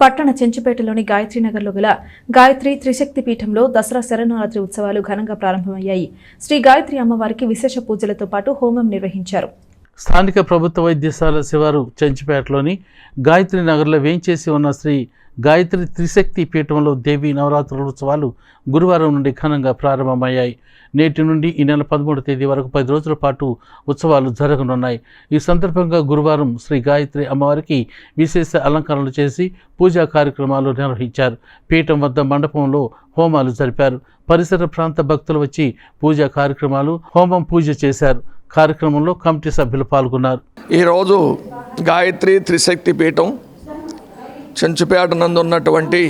పట్టణ చెంచుపేటలోని గాయత్రీనగర్లో గల గాయత్రి త్రిశక్తి పీఠంలో దసరా శరణారాత్రి ఉత్సవాలు ఘనంగా ప్రారంభమయ్యాయి. శ్రీ గాయత్రి అమ్మవారికి విశేష పూజలతో పాటు హోమం నిర్వహించారు. స్థానిక ప్రభుత్వ వైద్యశాల శివారు చెంచిపేటలోని గాయత్రి నగర్లో వేంచేసి ఉన్న శ్రీ గాయత్రి త్రిశక్తి పీఠంలో దేవి నవరాత్రుల ఉత్సవాలు గురువారం నుండి ఘనంగా ప్రారంభమయ్యాయి. నేటి నుండి ఈ నెల పదమూడు తేదీ వరకు పది రోజుల పాటు ఉత్సవాలు జరగనున్నాయి. ఈ సందర్భంగా గురువారం శ్రీ గాయత్రి అమ్మవారికి విశేష అలంకరణలు చేసి పూజా కార్యక్రమాలు నిర్వహించారు. పీఠం వద్ద మండపంలో హోమాలు జరిపారు. పరిసర ప్రాంత భక్తులు వచ్చి పూజా కార్యక్రమాలు హోమం పూజ చేశారు. కార్యక్రమంలో కమిటీ సభ్యులు పాల్గొన్నారు. ఈరోజు గాయత్రి త్రిశక్తి పీఠం చెంచుపేట నందు ఉన్నటువంటి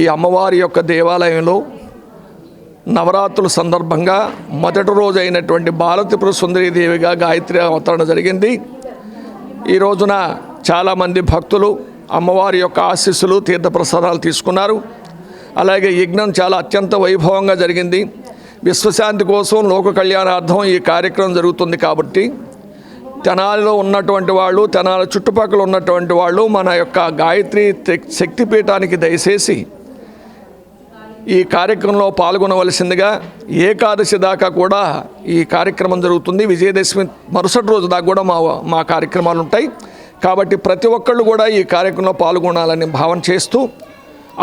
ఈ అమ్మవారి యొక్క దేవాలయంలో నవరాత్రుల సందర్భంగా మొదటి రోజు అయినటువంటి భారతిపుర సుందరీదేవిగా గాయత్రి అవతరణ జరిగింది. ఈ రోజున చాలామంది భక్తులు అమ్మవారి యొక్క ఆశీస్సులు తీర్థప్రసాదాలు తీసుకున్నారు. అలాగే యజ్ఞం చాలా అత్యంత వైభవంగా జరిగింది. విశ్వశాంతి కోసం లోక కళ్యాణార్థం ఈ కార్యక్రమం జరుగుతుంది కాబట్టి తెనాలిలో ఉన్నటువంటి వాళ్ళు తెనాలి చుట్టుపక్కల ఉన్నటువంటి వాళ్ళు మన యొక్క గాయత్రి శక్తిపీఠానికి దయచేసి ఈ కార్యక్రమంలో పాల్గొనవలసిందిగా ఏకాదశి దాకా కూడా ఈ కార్యక్రమం జరుగుతుంది. విజయదశమి మరుసటి రోజు దాకా కూడా మా మా కార్యక్రమాలు ఉంటాయి. కాబట్టి ప్రతి ఒక్కళ్ళు కూడా ఈ కార్యక్రమంలో పాల్గొనాలని భావన చేస్తూ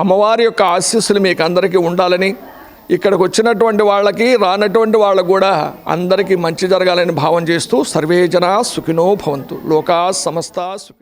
అమ్మవారి యొక్క ఆశీస్సులు మీకు అందరికీ ఉండాలని ఇక్కడికి వచ్చినటువంటి వాళ్ళకి రానటువంటి వాళ్ళకు కూడా అందరికీ మంచి జరగాలని భావం చేస్తూ సర్వేజన సుఖినో భవంతు. లోకా సమస్త సుఖి